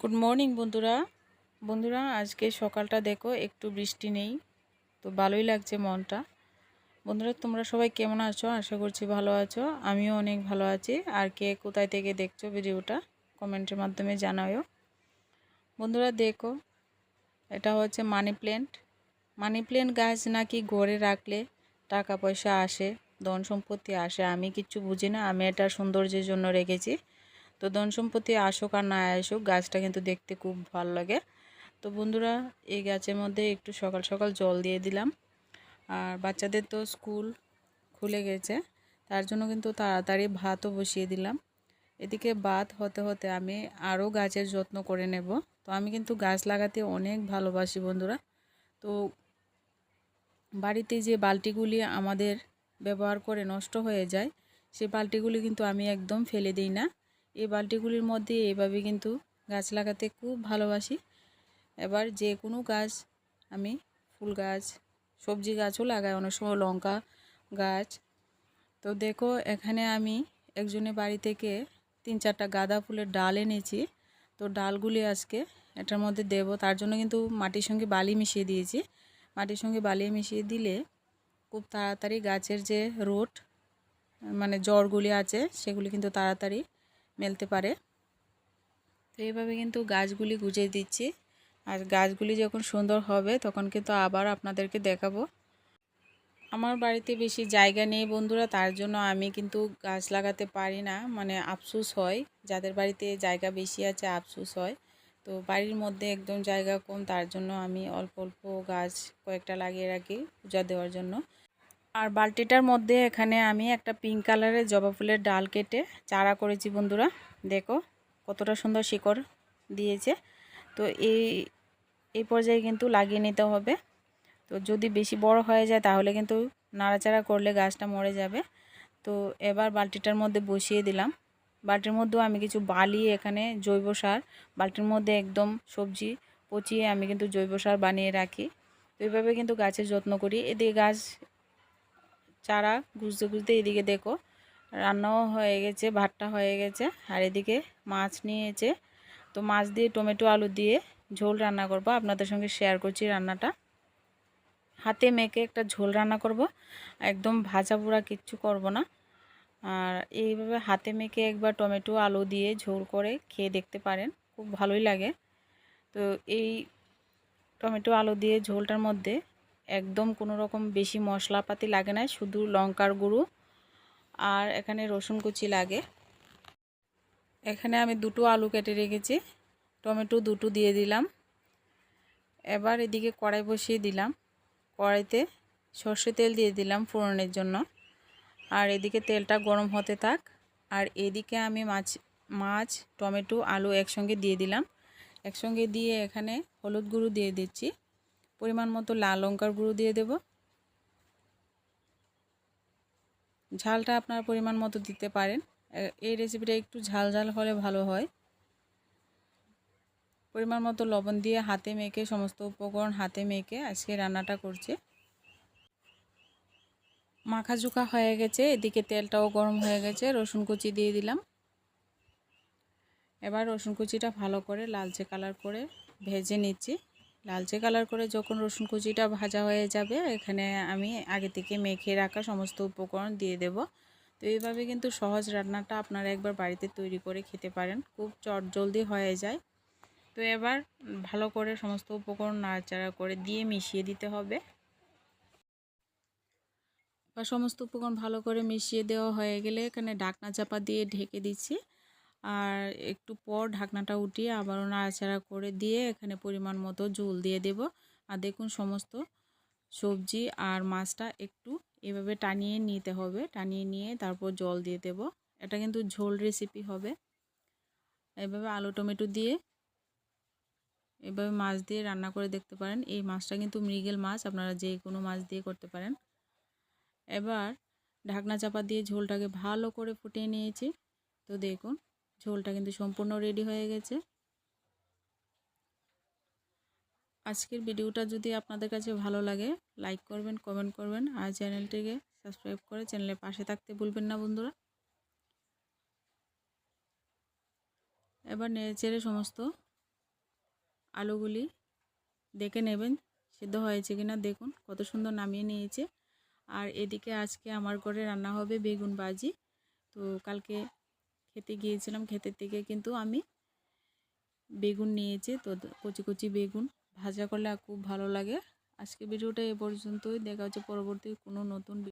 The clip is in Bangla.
গুড মর্নিং বন্ধুরা। বন্ধুরা, আজকে সকালটা দেখো, একটু বৃষ্টি নেই, তো ভালোই লাগছে মনটা। বন্ধুরা, তোমরা সবাই কেমন আছো? আশা করছি ভালো আছো। আমিও অনেক ভালো আছি। আর কে কোথায় থেকে দেখছ ভিডিওটা, কমেন্টের মাধ্যমে জানাও বন্ধুরা, দেখো, এটা হচ্ছে মানি প্ল্যান্ট মানি প্ল্যান্ট গাছ নাকি ঘরে রাখলে টাকা পয়সা আসে, ধন সম্পত্তি আসে, আমি কিচ্ছু বুঝি না আমি এটা সৌন্দর্যের জন্য রেখেছি। তো ধন সম্পত্তি আসুক আর না আসুক, গাছটা কিন্তু দেখতে খুব ভালো লাগে। তো বন্ধুরা, এই গাছের মধ্যে একটু সকাল সকাল জল দিয়ে দিলাম। আর বাচ্চাদের তো স্কুল খুলে গেছে, তার জন্য কিন্তু তাড়াতাড়ি ভাতও বসিয়ে দিলাম। এদিকে ভাত হতে হতে আমি আরও গাছের যত্ন করে নেব। তো আমি কিন্তু গাছ লাগাতে অনেক ভালোবাসি বন্ধুরা। তো বাড়িতে যে বালতিগুলি আমাদের ব্যবহার করে নষ্ট হয়ে যায় সেই বালতিগুলি কিন্তু আমি একদম ফেলে দিই না। এই বালতিগুলির মধ্যে এভাবে কিন্তু গাছ লাগাতে খুব ভালোবাসি। এবার যে কোনো গাছ, আমি ফুল গাছ, সবজি গাছও লাগাই। অনেক সময় লঙ্কা গাছ। তো দেখো, এখানে আমি একজনের বাড়ি থেকে তিন চারটা গাঁদা ফুলের ডাল এনেছি। তো ডালগুলি আজকে এটার মধ্যে দেব। তার জন্য কিন্তু মাটির সঙ্গে বালি মিশিয়ে দিয়েছি। মাটির সঙ্গে বালি মিশিয়ে দিলে খুব তাড়াতাড়ি গাছের যে রোট মানে জ্বরগুলি আছে, সেগুলি কিন্তু তাড়াতাড়ি মেলতে পারে। তো এইভাবে কিন্তু গাছগুলি গুজিয়ে দিচ্ছি। আর গাছগুলি যখন সুন্দর হবে, তখন কিন্তু আবার আপনাদেরকে দেখাবো। আমার বাড়িতে বেশি জায়গা নেই বন্ধুরা, তার জন্য আমি কিন্তু গাছ লাগাতে পারি না। মানে আফসুস হয়, যাদের বাড়িতে জায়গা বেশি আছে আফসুস হয়। তো বাড়ির মধ্যে একদম জায়গা কম, তার জন্য আমি অল্প অল্প গাছ কয়েকটা লাগিয়ে রাখি পূজা দেওয়ার জন্য। আর বালতিটার মধ্যে এখানে আমি একটা পিঙ্ক কালারের জবা ফুলের ডাল কেটে চারা করেছি বন্ধুরা। দেখো, কতটা সুন্দর শিকড় দিয়েছে। তো এই এই পর্যায়ে কিন্তু লাগিয়ে নিতে হবে। তো যদি বেশি বড় হয়ে যায় তাহলে কিন্তু নাড়াচাড়া করলে গাছটা মরে যাবে। তো এবার বালতিটার মধ্যে বসিয়ে দিলাম। বালতির মধ্যেও আমি কিছু বালি, এখানে জৈব সার, বালতির মধ্যে একদম সবজি পচিয়ে আমি কিন্তু জৈব সার বানিয়ে রাখি। তো এইভাবে কিন্তু গাছের যত্ন করি। এদিকে গাছ চারা গুজতে গুজতে এদিকে দেখো, রান্নাও হয়ে গেছে, ভাতটা হয়ে গেছে, আর এদিকে মাছ নিয়েছে। তো মাছ দিয়ে টমেটো, আলু দিয়ে ঝোল রান্না করব। আপনাদের সঙ্গে শেয়ার করছি রান্নাটা। হাতে মেখে একটা ঝোল রান্না করব। একদম ভাজা পোড়া কিচ্ছু করব না। আর এইভাবে হাতে মেখে একবার টমেটো, আলু দিয়ে ঝোল করে খেয়ে দেখতে পারেন, খুব ভালোই লাগে। তো এই টমেটো, আলু দিয়ে ঝোলটার মধ্যে একদম কোনো রকম বেশি মশলাপাতি লাগে না, শুধু লঙ্কার গুঁড়ো আর এখানে রসুন কুচি লাগে। এখানে আমি দুটো আলু কেটে রেখেছি, টমেটো দুটো দিয়ে দিলাম। এবার এদিকে কড়াই বসিয়ে দিলাম। কড়াইতে সর্ষে তেল দিয়ে দিলাম ফোড়নের জন্য। আর এদিকে তেলটা গরম হতে থাক। আর এদিকে আমি মাছ মাছ, টমেটো, আলু একসঙ্গে দিয়ে দিলাম। একসঙ্গে দিয়ে এখানে হলুদ গুঁড়ো দিয়ে দিচ্ছি। পরিমাণ মতো লাল লঙ্কার গুঁড়ো দিয়ে দেব। ঝালটা আপনার পরিমাণ মতো দিতে পারেন। এই রেসিপিটা একটু ঝাল ঝাল হলে ভালো হয়। পরিমাণ মতো লবণ দিয়ে হাতে মেখে, সমস্ত উপকরণ হাতে মেখে আজকে রান্নাটা করছে। মাখা ঝুঁকা হয়ে গেছে, এদিকে তেলটাও গরম হয়ে গেছে, রসুন কুচি দিয়ে দিলাম। এবার রসুন কুচিটা ভালো করে লালচে কালার করে ভেজে নিচ্ছি। লালচে কালার করে যখন রসুন কুচিটা ভাজা হয়ে যাবে, এখানে আমি আগে থেকে মেখে রাখা সমস্ত উপকরণ দিয়ে দেব। তো এইভাবে কিন্তু সহজ রান্নাটা আপনারা একবার বাড়িতে তৈরি করে খেতে পারেন, খুব চট জলদি হয়ে যায়। তো এবার ভালো করে সমস্ত উপকরণ নাড়াচাড়া করে দিয়ে মিশিয়ে দিতে হবে। বা সমস্ত উপকরণ ভালো করে মিশিয়ে দেওয়া হয়ে গেলে এখানে ঢাকনা চাপা দিয়ে ঢেকে দিচ্ছি। আর একটু পর ঢাকনাটা উঠিয়ে আবারও নাড়াচাড়া করে দিয়ে এখানে পরিমাণ মতো জল দিয়ে দেব। আর দেখুন সমস্ত সবজি আর মাছটা একটু এভাবে টানিয়ে নিতে হবে। টানিয়ে নিয়ে তারপর জল দিয়ে দেব। এটা কিন্তু ঝোল রেসিপি হবে। এভাবে আলু, টমেটো দিয়ে এভাবে মাছ দিয়ে রান্না করে দেখতে পারেন। এই মাছটা কিন্তু মৃগেল মাছ, আপনারা যে কোনো মাছ দিয়ে করতে পারেন। এবার ঢাকনা চাপা দিয়ে ঝোলটাকে ভালো করে ফুটিয়ে নিয়েছি। তো দেখুন ঝোলটা কিন্তু সম্পূর্ণ রেডি হয়ে গেছে। আজকের ভিডিওটা যদি আপনাদের কাছে ভালো লাগে লাইক করবেন কমেন্ট করবেন, আর চ্যানেলটিকে সাবস্ক্রাইব করে চ্যানেলের পাশে থাকতে ভুলবেন না বন্ধুরা। এবার নেড়েচেড়ে সমস্ত আলুগুলি দেখে নেবেন, সিদ্ধ হয়েছে কিনা দেখুন, কত সুন্দর নামিয়ে নিয়েছে। আর এদিকে আজকে আমার ঘরে রান্না হবে বেগুন বাজি তো কালকে খেতে গিয়েছিলাম খেতের থেকে কিন্তু আমি বেগুন নিয়েছি, তো কচি কচি বেগুন ভাজা করলে খুব ভালো লাগে। আজকে ভিডিওটা এ পর্যন্তই, দেখা হচ্ছে পরবর্তী কোনো নতুন